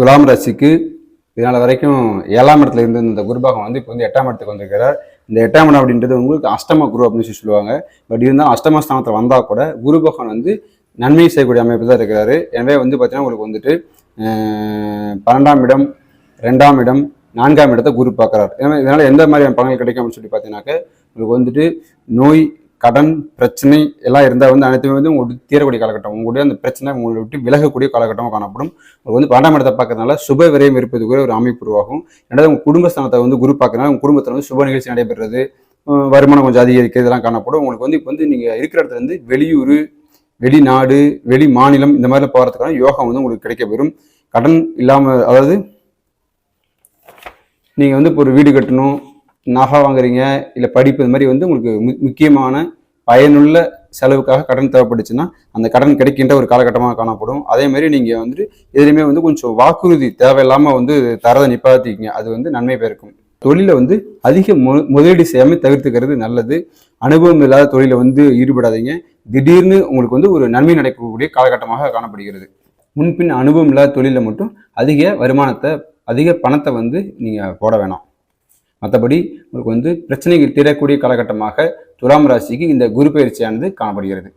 துலாம் ராசிக்கு இதனால் வரைக்கும் ஏழாம் இடத்துல இருந்து இந்த குருபாகம் வந்து இப்போ வந்து எட்டாம் இடத்துக்கு வந்திருக்கிறார். இந்த எட்டாம் இடம் அப்படின்றது உங்களுக்கு அஷ்டம குரு அப்படின்னு சொல்லி சொல்லுவாங்க. பட் இருந்தாலும் அஷ்டம ஸ்தானத்தில் வந்தால் கூட குரு பகவான் வந்து நன்மை செய்யக்கூடிய அமைப்பு தான் இருக்கிறாரு. எனவே வந்து பார்த்தீங்கன்னா உங்களுக்கு வந்துட்டு பன்னெண்டாம் இடம் ரெண்டாம் இடம் நான்காம் இடத்தை குரு பார்க்குறாரு. எனவே இதனால் எந்த மாதிரியான பலன்கள் கிடைக்கும் அப்படின்னு சொல்லி பார்த்தீங்கன்னாக்க உங்களுக்கு வந்துட்டு நோய் கடன் பிரச்சனை எல்லாம் இருந்தால் வந்து அனைத்துமே வந்து உங்களுக்கு தீரக்கூடிய காலகட்டம். உங்களுடைய அந்த பிரச்சனை உங்களை விட்டு விலகக்கூடிய காலகட்டமாக காணப்படும். உங்களுக்கு வந்து பன்னெண்டாம் இடத்தை பார்க்கறதுனால சுப விரயம் இருப்பது கூட ஒரு அமைப்பு உருவாகும். ரெண்டாவது உங்கள் குடும்பஸ்தானத்தை வந்து குரு பார்க்கறதுனால உங்கள் குடும்பத்தில் வந்து சுப நிகழ்ச்சி நடைபெறுறது வருமானம் கொஞ்சம் அதிகரிக்கிறது இதெல்லாம் காணப்படும். உங்களுக்கு வந்து இப்போ வந்து நீங்கள் இருக்கிற இடத்துல வந்து வெளியூர் வெளிநாடு வெளி மாநிலம் இந்த மாதிரிலாம் போகிறதுக்கான யோகா வந்து உங்களுக்கு கிடைக்க பெறும் கடன் இல்லாமல் அதாவது நீங்கள் வந்து இப்போ ஒரு வீடு கட்டணும் நகை வாங்குறீங்க இல்லை படிப்பு இது மாதிரி வந்து உங்களுக்கு மு- முக்கியமான பயனுள்ள செலவுக்காக கடன் தேவைப்பட்டுச்சுன்னா அந்த கடன் கிடைக்கின்ற ஒரு காலகட்டமாக காணப்படும். அதே மாதிரி நீங்கள் வந்துட்டு எதுலையுமே வந்து கொஞ்சம் வாக்குறுதி தேவையில்லாமல் வந்து தரதை நிப்பாத்திக்கிங்க அது வந்து நன்மை பெருக்கும். தொழிலை வந்து அதிக மு- முதலீடு செய்யாமல் தவிர்த்துக்கிறது நல்லது. அனுபவம் இல்லாத தொழிலை வந்து ஈடுபடாதீங்க. திடீர்னு உங்களுக்கு வந்து ஒரு நன்மை நடக்கக்கூடிய காலகட்டமாக காணப்படுகிறது. முன்பின் அனுபவம் இல்லாத தொழிலில் மட்டும் அதிக வருமானத்தை அதிக பணத்தை வந்து நீங்கள் போட வேணாம். மற்றபடி உங்களுக்கு வந்து பிரச்சனைகள் தீரக்கூடிய காலகட்டமாக துலாம் ராசிக்கு இந்த குரு பயிற்சியானது காணப்படுகிறது.